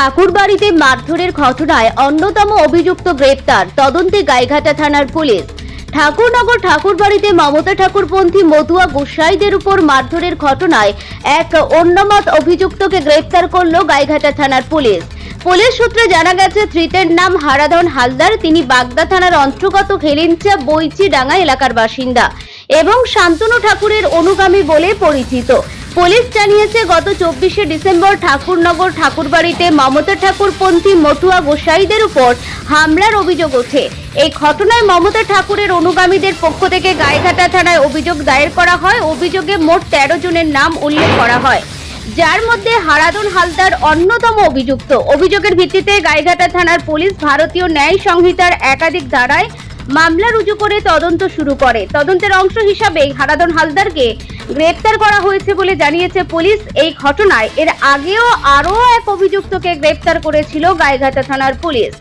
ঠাকুরবাড়িতে মারধরের ঘটনায় অন্যতম অভিযুক্ত গ্রেপ্তার তদন্তে গাইঘাটা থানার পুলিশ। ঠাকুরনগর ঠাকুরবাড়িতে মমতা ঠাকুরপন্থী মতুয়া গোসাইদের উপর মারধরের ঘটনায় এক অন্যমত অভিযুক্তকে গ্রেপ্তার করল গাইঘাটা থানার পুলিশ। পুলিশ সূত্রে জানা গেছে, ধৃতের নাম হারাধন হালদার, তিনি বাগদা থানার অন্তর্গত হেলিঞ্চা বইচিডাঙ্গা এলাকার বাসিন্দা এবং শান্তনু ঠাকুরের অনুগামী বলে পরিচিত। পুলিশ জানিয়েছে, গত চব্বিশে ডিসেম্বর ঠাকুরনগর ঠাকুরবাড়িতে মমতা ঠাকুরপন্থী মটুয়া গোসাইদের উপর হামলার অভিযোগ ওঠে। এই ঘটনায় মমতা ঠাকুরের অনুগামীদের পক্ষ থেকে গায়েঘাটা থানায় অভিযোগ দায়ের করা হয়। অভিযোগে মোট তেরো জনের নাম উল্লেখ করা হয়। যার মধ্যে হারাদন হালদার অন্যতম অভিযুক্ত। অভিযোগের ভিত্তিতে গাইঘাটা থানার পুলিশ ভারতীয় ন্যায় সংহিতার একাধিক ধারায় মামলা রুজু করে তদন্ত শুরু করে। তদন্তের অংশ হিসাবে হারাদন হালদারকে গ্রেপ্তার করা হয়েছে বলে জানিয়েছে পুলিশ। এই ঘটনায় এর আগেও আরও এক অভিযুক্তকে গ্রেপ্তার করেছিল গাইঘাটা থানার পুলিশ।